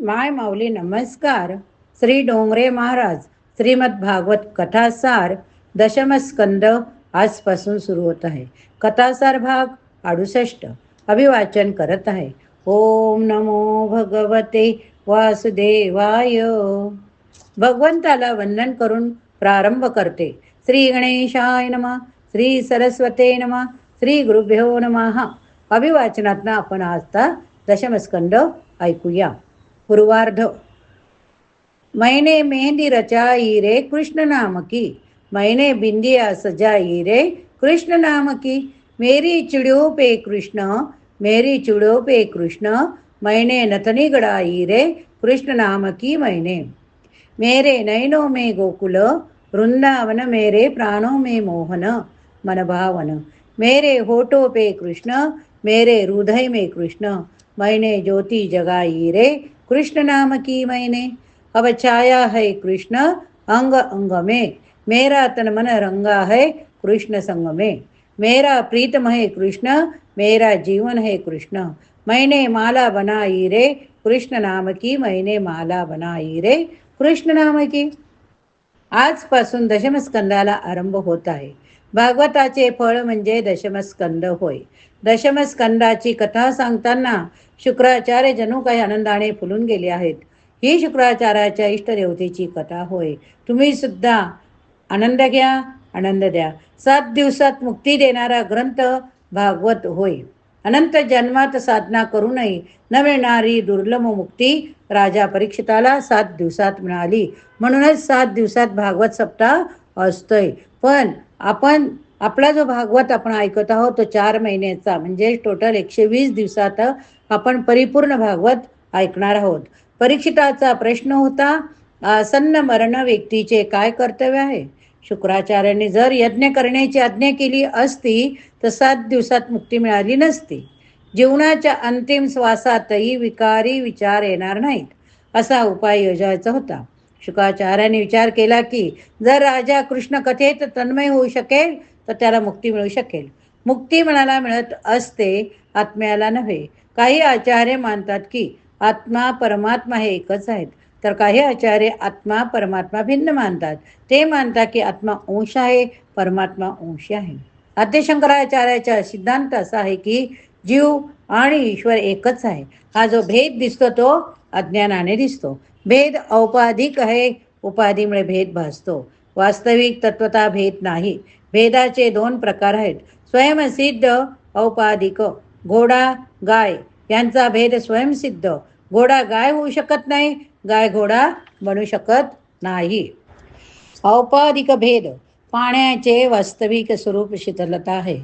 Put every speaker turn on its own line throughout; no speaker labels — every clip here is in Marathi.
माय माऊली नमस्कार. श्री डोंगरे महाराज श्रीमद भागवत कथासार दशमस्कंद आजपासून सुरू होत आहे. कथासार भाग अडुसष्ट. अभिवाचन करत आहे. ओम नमो भगवते वासुदेवाय. भगवंताला वंदन करून प्रारंभ करते. श्री गणेशाय नमः श्री सरस्वते नमः श्री गुरुभ्यो नमः. अभिवाचनातनं आपण आजचा दशमस्कंद ऐकूया. पूर्वार्ध मैंने मेहंदी रचाई रे कृष्ण नाम की मैंने बिंदिया सजाई रे कृष्ण नाम की मेरी चिड़ियों पे कृष्ण मेरी चिड़ियों पे कृष्ण मैंने नथनी गड़ाई रे कृष्ण नाम की मैंने मेरे नयनों में गोकुल वृंदावन मेरे प्राणों में मोहन मन भावन मेरे होठों पे कृष्ण मेरे हृदय में कृष्ण मैंने ज्योति जगाई रे कृष्ण नाम की मैंने अब छाया है कृष्ण अंग अंग में मेरा तन मन रंगा है कृष्ण संग में मेरा प्रीतम है कृष्ण मेरा जीवन है कृष्ण मैंने माला बनाई रे कृष्ण नाम की मैंने माला बनाई रे कृष्ण नाम की आजपासून दशमस्कंदाला आरंभ होत आहे भागवताचे फळ म्हणजे दशमस्कंद होय दशमस्कंदाची कथा सांगताना शुक्राचार्य जणू काही आनंदाने फुलून गेले आहेत. ही शुक्राचार्याच्या इष्टदेवतेची कथा होय. तुम्ही सुद्धा आनंद घ्या आनंद द्या. सात दिवसात मुक्ती देणारा ग्रंथ भागवत होय. अनंत जन्मात साधना करूनही न मिळणारी दुर्लभ मुक्ती राजा परीक्षिताला सात दिवसात मिळाली. म्हणूनच सात दिवसात भागवत सप्ताह असतोय. पण आपण आपला जो भागवत आपण ऐकत आहोत तो चार महिन्याचा म्हणजे टोटल एकशे वीस दिवसात आपण परिपूर्ण भागवत ऐकणार आहोत. परीक्षिताचा प्रश्न होता आसन्न मरण व्यक्तीचे काय कर्तव्य आहे? शुक्राचार्यांनी जर यज्ञ करण्याची आज्ञा केली असती तर सात दिवसात मुक्ती मिळाली नसती. जीवनाच्या अंतिम श्वासातही विकारी विचार येणार नाहीत असा उपाय योजायचा होता. शुकाचार्याने विचार केला की जर राजा कृष्ण कथेत तन्मय होऊ शकेल तर त्याला मुक्ती मिळू शकेल. मुक्ती मनाला मिळत असते आत्म्याला नव्हे. काही आचार्य मानतात की आत्मा परमात्मा हे एकच आहेत. तर काही आचार्य आत्मा परमात्मा भिन्न मानतात. ते मानतात की आत्मा अंश आहे परमात्मा अंश आहे. आद्यशंकराचार्याचा सिद्धांत असा आहे की जीव आणि ईश्वर एकच आहे. हा जो भेद दिसतो तो अज्ञानाने दिसतो. भेद औपाधिक आहे उपाधीमुळे भेद भासतो. वास्तविक तत्वता भेद नाही. भेदाचे दोन प्रकार आहेत. स्वयंसिद्ध औपाधिक. घोडा गाय. यांचा भेद स्वयंसिद्ध. घोडा गाय होऊ शकत नाही गाय घोडा बनू शकत नाही. औपाधिक भेद पाण्याचे वास्तविक स्वरूप शीतलता आहे.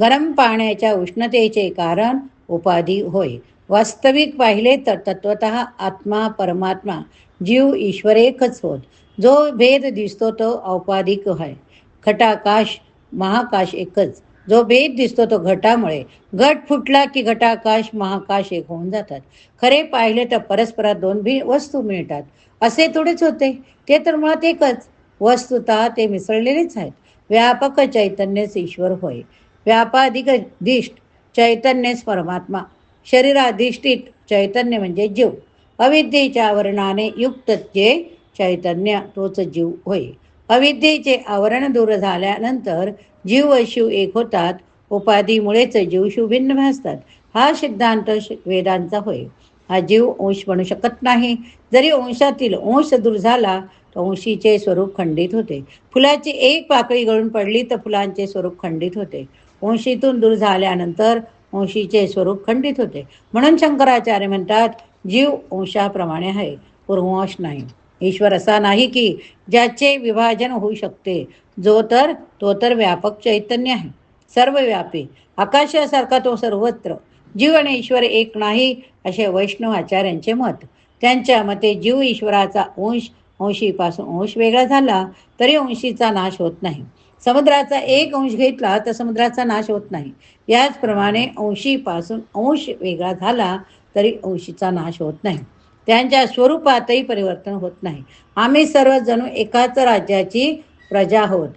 गरम पाण्याच्या उष्णतेचे कारण उपाधी होय. वास्तविक पाहिले तर तत्वत आत्मा परमात्मा जीव ईश्वर एकच होत. जो भेद दिसतो तो औपाधिक आहे. घटाकाश महाकाश एकच. जो भेद दिसतो तो घटामुळे. घट फुटला की घटाकाश महाकाश एक होऊन जातात. खरे पाहिले तर परस्परात दोन भी वस्तू मिळतात. असे थोडेच होते. ते तर मुळात एकच. वस्तुतः ते मिसळलेलेच आहेत. व्यापक चैतन्यच ईश्वर होय. व्यापाधिक दिष्ट चैतन्यच परमात्मा. शरीराधिष्ठित चैतन्य म्हणजे जीव. अविद्येच्या वर्णाने युक्त जे चैतन्य तोच जीव होय. अविद्येचे आवरण दूर झाल्यानंतर जीव व शिव एक होतात. उपाधीमुळेच जीव शिव भिन्न भासतात. हा सिद्धांत वेदांचा होय. हा जीव अंश बनू शकत नाही. जरी अंशातील अंश दूर झाला तर अंशीचे स्वरूप खंडित होते. फुलाची एक पाकळी गळून पडली तर फुलांचे स्वरूप खंडित होते. अंशीतून दूर झाल्यानंतर अंशीचे स्वरूप खंडित होते. म्हणून शंकराचार्य म्हणतात जीव अंशाप्रमाणे आहे. पूर्वंश नाही. ईश्वर असा नाही की ज्याचे विभाजन होऊ शकते. जो तर तो तर व्यापक चैतन्य आहे. सर्वव्यापी. आकाशासारखा तो सर्वत्र. जीव आणि ईश्वर एक नाही असे वैष्णव आचार्यांचे मत. त्यांच्या मते जीव ईश्वराचा अंश अंशीपासून अंश वेगळा झाला तरी अंशीचा नाश होत नाही. समुद्राचा एक अंश घेतला तर समुद्राचा नाश होत नाही. याचप्रमाणे अंशीपासून अंश वेगळा झाला तरी अंशीचा नाश होत नाही. त्यांच्या स्वरूपातही परिवर्तन होत नाही. आम्ही सर्व जणू एकाच राज्याची प्रजा आहोत.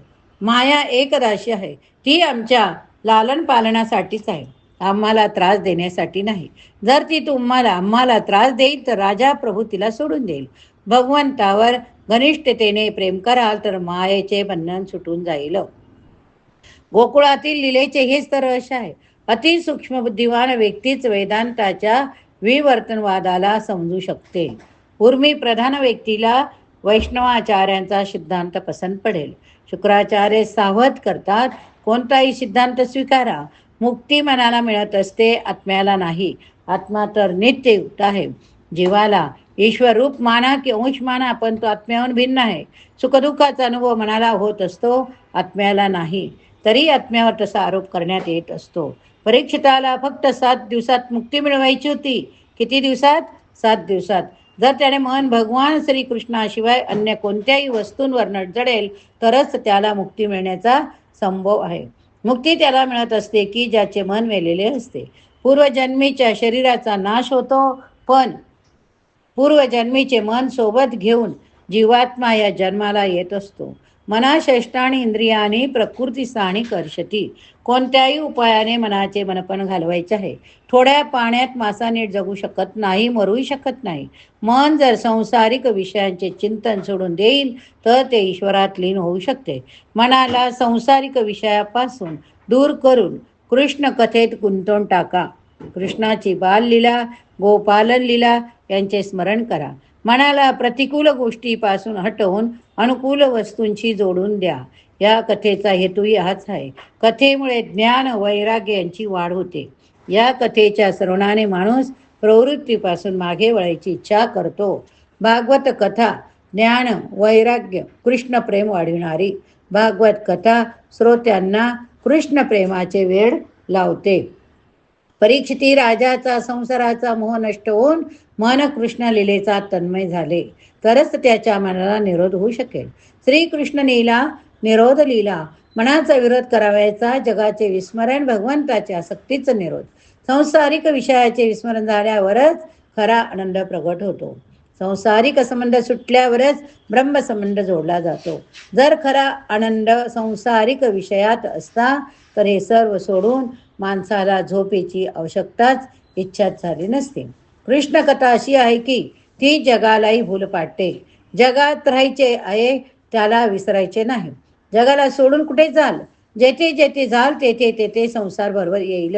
माया एक राशी आहे. ती आमच्या लालन पालनासाठीच आहे. आम्हाला त्रास देण्यासाठी नाही. जर ती तुम्हाला आम्हाला त्रास देईल तर राजा प्रभू तिला सोडून देईल. भगवंतावर घनिष्ठतेने प्रेम कराल तर मायेचे बंधन सुटून जाईल. गोकुळातील लिलेचे हेच तर रश आहे. अतिसूक्ष्म बुद्धिवान व्यक्तीच वेदांताच्या विवर्तनवादाला समजू शकते. उर्मी प्रधान व्यक्तीला वैष्णवाचार्यांचा सिद्धांत पसंत पडेल. शुक्राचार्य सावध करतात कोणताही सिद्धांत स्वीकारा. मुक्ती मनाला मिळत असते आत्म्याला नाही. आत्मा तर नित्ययुक्त आहे. जीवाला ईश्वर रूप माना की अंश माना पण तो आत्म्याहून भिन्न आहे. सुखदुःखाचा अनुभव मनाला होत असतो आत्म्याला नाही. तरी आत्म्यावर तसा आरोप करण्यात येत असतो. परीक्षिताला फक्त सात दिवसात मुक्ती मिळवायची होती. किती दिवसात? सात दिवसात. जर त्याने मन भगवान श्रीकृष्णाशिवाय अन्य कोणत्याही वस्तूंवर नडजडेल तरच त्याला मुक्ती मिळण्याचा संभव आहे. मुक्ती त्याला मिळत असते की ज्याचे मन वेलेले असते. पूर्वजन्मीच्या शरीराचा नाश होतो पण पूर्वजन्मीचे मन सोबत घेऊन जीवात्मा या जन्माला येत असतो. मनाशष्टाणी इंद्रियाने प्रकृतीस्थानी कर्षती. कोणत्याही उपायाने मनाचे मनपण घालवायचे आहे. थोड्या पाण्यात मासा नीट जगू शकत नाही मरूही शकत नाही. मन जर संसारिक विषयांचे चिंतन सोडून देईल तर ते ईश्वरात लीन होऊ शकते. मनाला संसारिक विषयापासून दूर करून कृष्ण कथेत गुंतवून टाका. कृष्णाची बाल लीला गोपालन लीला यांचे स्मरण करा. मनाला प्रतिकूल गोष्टीपासून हटवून अनुकूल वस्तूंशी जोडून द्या. या कथेचा हेतूही हाच आहे. कथेमुळे ज्ञान वैराग्य यांची वाढ होते. या कथेच्या श्रवणाने माणूस प्रवृत्तीपासून मागे वळायची इच्छा करतो. भागवत कथा ज्ञान वैराग्य कृष्ण प्रेम वाढविणारी. भागवत कथा श्रोत्यांना कृष्ण प्रेमाचे वेळ लावते. परीक्षिती राजाचा संसाराचा मोह नष्ट होऊन मन कृष्ण लिलेचा तन्मय झाले. तरच त्याच्या मनाला निरोध होऊ शकेल. श्रीकृष्ण लीला निरोध लीला. मनाचा विरोध करावायचा जगाचे विस्मरण भगवंताच्या आसक्तीचं निरोध. संसारिक विषयाचे विस्मरण झाल्यावरच खरा आनंद प्रगट होतो. संसारिक संबंध सुटल्यावरच ब्रह्मसंबंध जोडला जातो. जर खरा आनंद संसारिक विषयात असता तर हे सर्व सोडून माणसाला झोपेची आवश्यकताच इच्छाच झाली नसते. कृष्ण कथा अशी आहे की ती जगालाही भूल पाडते. जगात राहायचे आहे त्याला विसरायचे नाही. जगाला सोडून कुठे जाल? जेथे जेथे जाल तेथे तेथे संसार बरोबर येईल.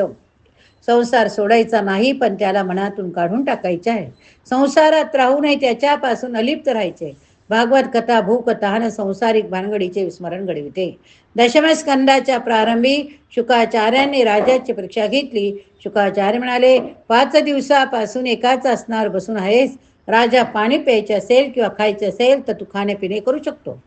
संसार सोडायचा नाही पण त्याला मनातून काढून टाकायचे आहे. संसारात राहू नये त्याच्यापासून अलिप्त राहायचे. भागवत कथा भूकथा आणि संसारिक भानगडीचे विस्मरण घडविते. दशमस्कंदाच्या प्रारंभी शुकाचार्यांनी राजाची परीक्षा घेतली. शुकाचार्य म्हणाले पाच दिवसापासून एकाच असणार बसून आहेस. राजा पाणी प्यायचे असेल किंवा खायचे असेल तर तू खाणे करू शकतो.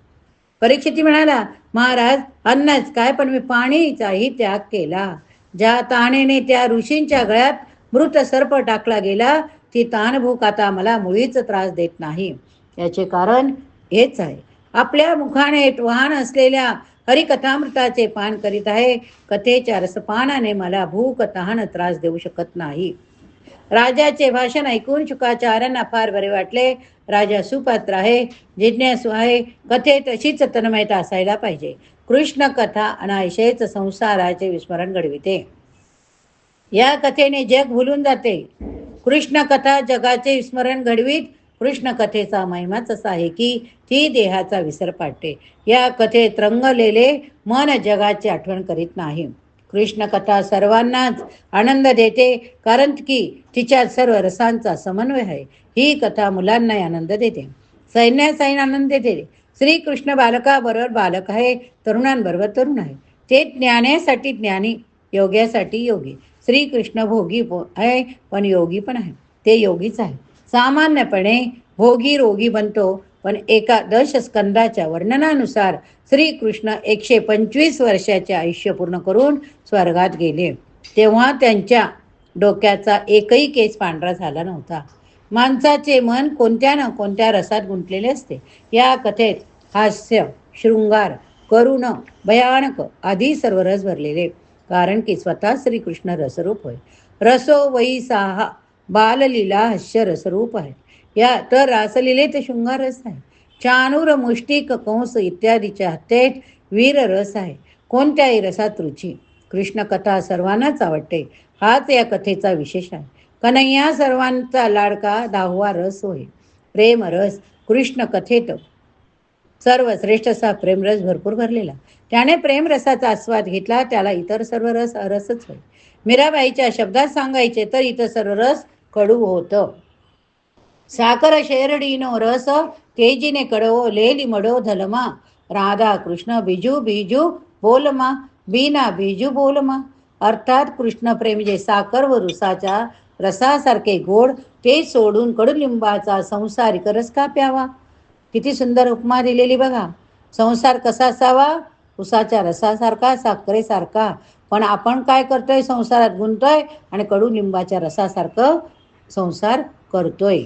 परीक्षिती म्हणाला महाराज अन्नच काय पण मी पाणीचाही त्याग केला. ज्या ताणेने त्या ऋषींच्या गळ्यात मृत सर्प टाकला गेला ती ताणभूक आता मला मुळीच त्रास देत नाही. याचे कारण हेच आहे. आपल्या मुखाने वाहन असलेल्या हरिकथामृताचे पान करीत आहे. कथेच्या रसपानाने मला भूक तहान त्रास देऊ शकत नाही. राजाचे भाषण ऐकून शुकाचार्यांना फार बरे वाटले. राजा सुपात्र आहे जिज्ञासू आहे. कथेत अशीच तन्मयता असायला पाहिजे. कृष्ण कथा अनायशेच संसाराचे विस्मरण घडविते. या कथेने जग भुलून जाते. कृष्ण कथा जगाचे विस्मरण घडवीत. कृष्ण कथेचा महिमाच असा आहे की ती देहाचा विसर पाडते. या कथेत रंगलेले मन जगाची आठवण करीत नाही. कृष्ण कथा सर्वांनाच आनंद देते कारण की तिच्यात सर्व रसांचा समन्वय आहे. ही कथा मुलांनाही आनंद देते. सैन्याचाही आनंद देते. श्रीकृष्ण बालकाबरोबर बालक आहे तरुणांबरोबर तरुण आहे. ते ज्ञानासाठी ज्ञानी योग्यासाठी योगी. श्रीकृष्ण भोगी आहे पण योगी पण आहे. ते योगीच आहे. सामान्यपणे भोगी रोगी बनतो पण एका दश स्कंदाच्या वर्णनानुसार श्रीकृष्ण एकशे पंचवीस वर्षाचे आयुष्य पूर्ण करून स्वर्गात गेले. तेव्हा त्यांच्या डोक्याचा एकही केस पांढरा झाला नव्हता. माणसाचे मन कोणत्या ना कोणत्या रसात गुंतलेले असते. या कथेत हास्य शृंगार करुण भयानक आदी सर्व रस भरलेले. कारण की स्वतः श्रीकृष्ण रसरूप होय. रसो वही साहा बाललीला हास्यरस रूप आहे. या तर रासलीलेत शृंगारस आहे. चानूर मुष्टिक कंस इत्यादीच्या हत्येत वीर रस आहे. कोणत्याही रसात रुची? कृष्ण कथा सर्वांनाच आवडते. हाच या कथेचा विशेष आहे. कन्हैया सर्वांचा लाडका दाहवा रस होय. प्रेम रस कृष्ण कथेत सर्व श्रेष्ठ असा प्रेमरस भरपूर भरलेला. त्याने प्रेमरसाचा आस्वाद घेतला त्याला इतर सर्व रस अरसच होय. मीराबाईच्या शब्दात सांगायचे तर इतर सर्व रस कडू होतं. साखर शेरडीनो रस केजीने कडवो लेली मडो धलमा. राधा कृष्ण बिजू बिजू बोलमा. बीना बिजू बोलमा. अर्थात कृष्णप्रेम जे साखर व रुसाच्या रसासारखे गोड ते सोडून कडुलिंबाचा संसारिक रस का प्यावा? किती सुंदर उपमा दिलेली बघा. संसार कसा असावा? उसाच्या रसासारखा साखरेसारखा. पण आपण काय करतोय? संसारात गुंतोय आणि कडुलिंबाच्या रसासारखं संसार करतोय.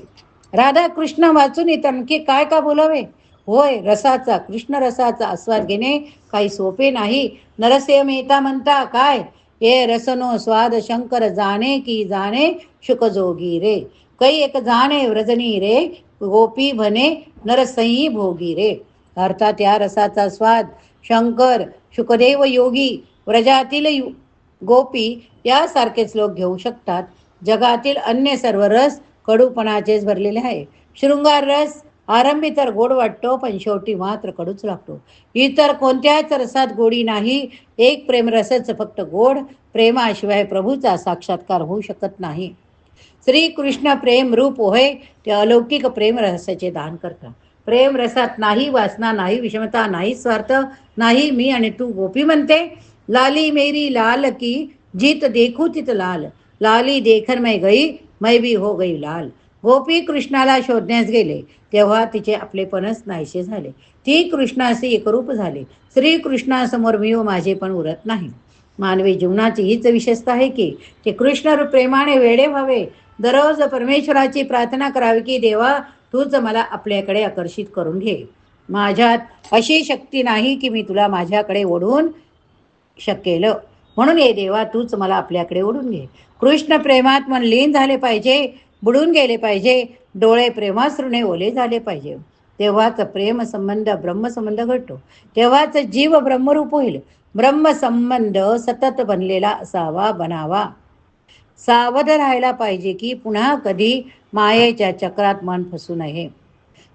राधा कृष्ण वाचून इतर आणखी काय का बोलावे? होय रसाचा कृष्ण रसाचा आस्वाद घेणे काही सोपे नाही. नरसिंह मेहता म्हणता काय? ये रसनो स्वाद शंकर जाणे की जाणे शुकजोगी रे? कै एक जाणे व्रजनी रे? गोपी भने नरसई भोगी रे? अर्थात या रसाचा स्वाद शंकर शुकदेव योगी व्रजातील यु- गोपी यासारखेच लोक घेऊ शकतात. जगातील अन्य सर्व रस कडूपणाचेच भरलेले आहे. शृंगार रस आरंभी तर गोड वाटतो पण शेवटी मात्र कडूच लागतो. इतर कोणत्याच रसात गोडी नाही. एक प्रेमरसच फक्त गोड. प्रेमाशिवाय प्रभूचा साक्षात्कार होऊ शकत नाही. श्रीकृष्ण प्रेम रूप होय ते अलौकिक प्रेम दान करतात. प्रेम रसात नाही वासना नाही विषमता नाही स्वार्थ नाही मी आणि तू गोपी म्हणते. लाली मेरी लाल की जीत देखू तित लाल. लाली देखन मैं गई मैं भी हो गई लाल. गोपी कृष्णाला शोधण्यास गेले. तेव्हा तिचे आपलेपणच नाहीसे झाले. ती कृष्णाशी एकरूप झाले. श्रीकृष्णासमोर मी व माझे पण उरत नाही. मानवी जीवनाची हीच विशेषता आहे की ते कृष्ण प्रेमाने वेडे व्हावे. दररोज परमेश्वराची प्रार्थना करावी की देवा तूच मला आपल्याकडे आकर्षित करून घे. माझ्यात अशी शक्ती नाही की मी तुला माझ्याकडे ओढून शकेल. म्हणून हे देवा तूच मला आपल्याकडे ओढून घे. कृष्ण प्रेमात मन लीन झाले पाहिजे बुडून गेले पाहिजे डोळे प्रेमासृणे ओले झाले पाहिजे. तेव्हाच प्रेम संबंध ब्रह्मसंबंध घडतो. तेव्हाच जीव ब्रह्मरूप होईल. ब्रह्मसंबंध सतत बनलेला असावा बनावा. सावध राहायला पाहिजे की पुन्हा कधी मायेच्या चक्रात मन फसू नये.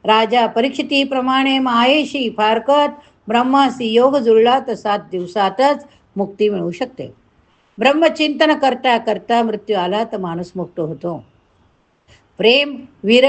राजा परीक्षितीप्रमाणे मायेशी फारकत ब्रह्माशी योग जुळला तर सात दिवसातच मुक्ती मिळू शकते. ब्रह्मचिंतन करता करता मृत्यू आला तर माणूस मुक्त होतो. प्रेम वीर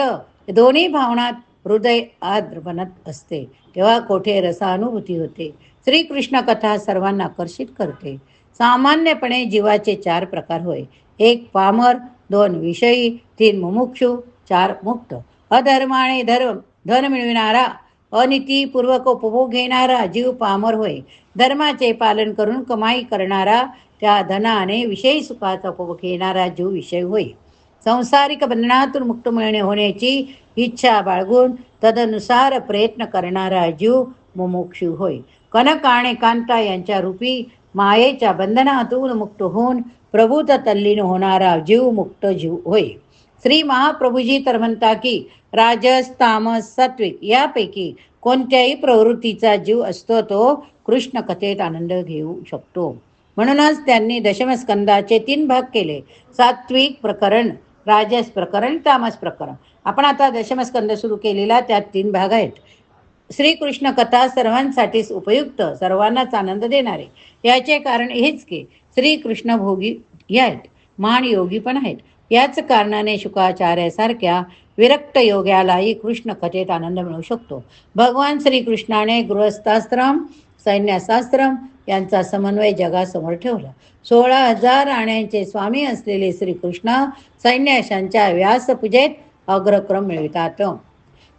दोन्ही भावनात हृदय आद्र बनत असते. तेव्हा कोठे रसानुभूती होते. श्रीकृष्ण कथा सर्वांना आकर्षित करते. सामान्यपणे जीवाचे चार प्रकार होय. एक पामर दोन विषयी तीन मुमुक्षु चार मुक्त. अधर्माने धर्म धन मिळविणारा अनितीपूर्वक उपभोग घेणारा जीव पामर होय. धर्माचे पालन करून कमाई करणारा त्या धनाने विषयी सुखाचा उपभोग घेणारा जीव विषय होय. संसारिक बंधनातून मुक्त मिळणे होण्याची इच्छा बाळगून तदनुसार प्रयत्न करणारा जीव मुमुक्षू होय. कनक आणि कांता यांच्या रूपी मायेच्या बंधनातून मुक्त होऊन प्रभूत तल्लीन होणारा जीव मुक्त जीव होय. श्री महाप्रभूजी तर म्हणता की राजस तामस सात्विक यापैकी कोणत्याही प्रवृत्तीचा जीव असतो तो कृष्ण कथेत आनंद घेऊ शकतो. म्हणूनच त्यांनी दशमस्कंदाचे तीन भाग केले. सात्विक प्रकरण राजस प्रकरण तामस प्रकरण. आपण आता दशमस्कंद सुरू केलेला त्यात तीन भाग आहेत. श्रीकृष्ण कथा सर्वांसाठीच उपयुक्त सर्वांनाच आनंद देणारे. याचे कारण हेच की श्रीकृष्ण भोगी आहेत. महान योगी पण आहेत. याच कारणाने शुकाचार्यासारख्या विरक्त योग्यालाही कृष्ण कथेत आनंद मिळू शकतो. भगवान श्रीकृष्णाने गृहस्थाश्रम सैन्याशास्त्रम यांचा समन्वय जगासमोर ठेवला. सोळा हजार राण्यांचे स्वामी असलेले श्रीकृष्ण सैन्याशांच्या व्यासपूजेत अग्रक्रम मिळवितात.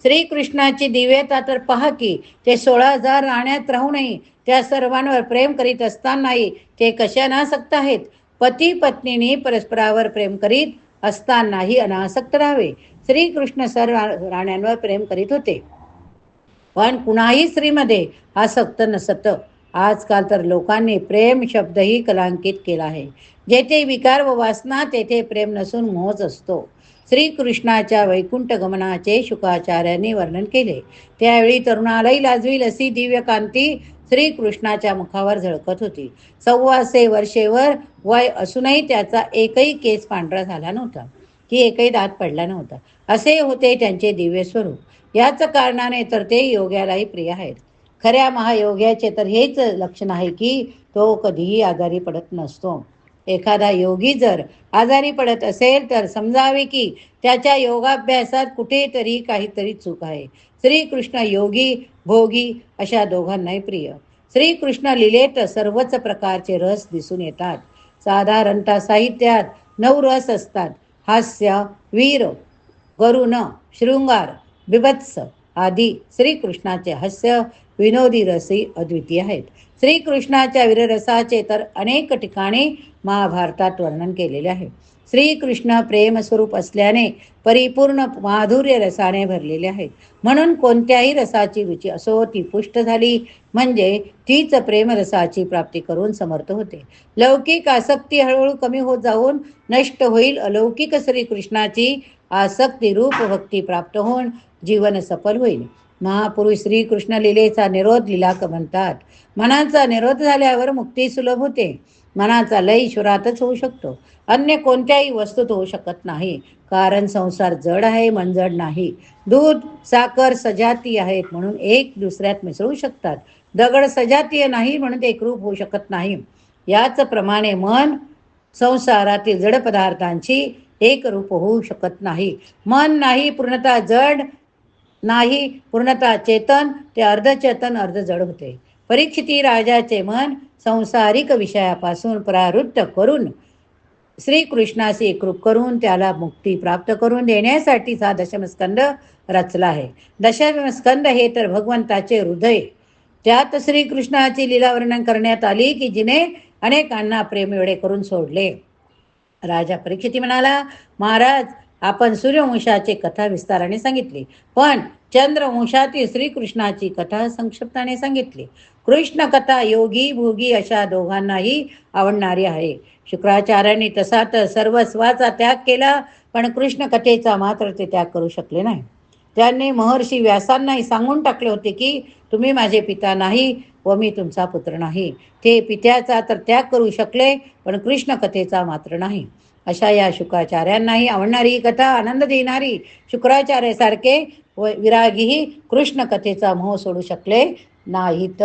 श्रीकृष्णाची दिव्यता तर पहा की ते सोळा हजार राण्यात राहूनही त्या सर्वांवर प्रेम करीत असतानाही ते कशानासक्त आहेत? पती पत्नीने परस्परावर प्रेम करीत असतानाही अनासक्त राहावे. श्रीकृष्ण सर्व राण्यांवर प्रेम करीत होते. पण कुणाही स्त्रीमध्ये आसक्त नसत. आजकाल तर लोकांनी प्रेम शब्दही कलांकित केला आहे. जेथे विकार व वासना तेथे प्रेम नसून मोहच असतो. श्रीकृष्णाच्या वैकुंठ गमनाचे शुकाचार्यांनी वर्णन केले. त्यावेळी तरुणालाही लाजवील अशी दिव्य कांती श्रीकृष्णाच्या मुखावर झळकत होती. सव्वासे वर्षेवर वय असूनही त्याचा एकही केस पांढरा झाला नव्हता. की एकही दात पडला नव्हता. असे होते त्यांचे दिव्य स्वरूप. याच कारणाने तर ते योग्यालाही प्रिय आहेत. खऱ्या महायोग्याचे तर हेच लक्षण आहे की तो कधीही आजारी पडत नसतो. एखादा योगी जर आजारी पडत असेल तर समजावे की त्याच्या योगाभ्यासात कुठेतरी काहीतरी चूक आहे. श्रीकृष्ण योगी भोगी अशा दोघांनाही प्रिय. श्रीकृष्ण लिलेत सर्वच प्रकारचे रस दिसून येतात. साधारणतः साहित्यात नऊ रस असतात. हास्य वीर करुण शृंगार बिभत्स आदी श्रीकृष्णाचे हास्य विनोदी रसही अद्वितीय आहेत. श्रीकृष्णाच्या वीररसाचे तर अनेक ठिकाणी महाभारतात वर्णन केलेले आहे. श्रीकृष्ण प्रेमस्वरूप असल्याने परिपूर्ण माधुर्य रसाने भरलेले आहेत. म्हणून कोणत्याही रसाची रुची असो ती पुष्ट झाली म्हणजे तीच प्रेमरसाची प्राप्ती करून समर्थ होते. लौकिक आसक्ती हळूहळू कमी होत जाऊन नष्ट होईल अलौकिक श्रीकृष्णाची आसक्ती रूप भक्ती प्राप्त होऊन जीवन सफल होईल. महापुरुष श्रीकृष्ण लिलेचा निरोध लिलाक म्हणतात. मनाचा निरोध झाल्यावर मुक्ती सुलभ होते. मनाचा लय ईश्वरातच होऊ शकतो. अन्य कोणत्याही वस्तूत होऊ शकत नाही. कारण संसार जड आहे मनजड नाही. दूध साखर सजाती आहेत म्हणून एक दुसऱ्यात मिसळू शकतात. दगड सजातीय नाही म्हणून ते एकरूप होऊ शकत नाही. याच प्रमाणे मन संसारातील जड पदार्थांची एक रूप होऊ शकत नाही. मन नाही पूर्णतः जड नाही पूर्णतः चेतन ते अर्धचेतन अर्ध जड होते. परीक्षिती राजाचे मन संसारिक विषयापासून परावृत्त करून श्रीकृष्णाशी एकरूप करून त्याला मुक्ती प्राप्त करून देण्यासाठीचा दशमस्कंद रचला आहे. दशमस्कंद हे तर भगवंताचे हृदय. त्यात श्रीकृष्णाची लीला वर्णन करण्यात आली की जिने अनेकांना प्रेम एवढे करून सोडले. राजा परीक्षिती म्हणाला महाराज आपण सूर्यवंशाचे कथा विस्ताराने सांगितली. पण चंद्रवंशातील श्रीकृष्णाची कथा संक्षिप्ताने सांगितली. कृष्ण कथा योगी भोगी अशा दोघांनाही आवडणारी आहे. शुक्राचार्यांनी तसा तर सर्वस्वाचा त्याग केला पण कृष्ण कथेचा मात्र ते त्याग करू शकले नाही. त्यांनी महर्षी व्यासांनाही सांगून टाकले होते की तुम्ही माझे पिता नाही व मी तुमचा पुत्र नाही. ते पित्याचा तर त्याग करू शकले पण कृष्ण कथेचा मात्र नाही. अशा या शुक्राचार्यांनाही आवडणारी ही कथा आनंद देणारी शुक्राचार्यासारखे व विरागीही कृष्णकथेचा मोह सोडू शकले नाहीत.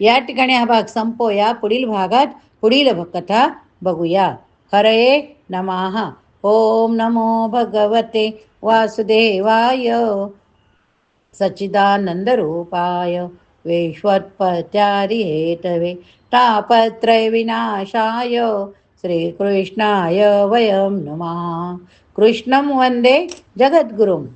या ठिकाणी हा भाग संपवूया. पुढील भागात पुढील कथा बघूया. हरये नमः. ओम नमो भगवते वासुदेवाय. सच्चिदानंदरूपाय विश्वत्पत्यादि हेतवे तापत्रय विनाशाय. श्रीकृष्णाय वयं नमः. कृष्णं वन्दे जगद्गुरुम्.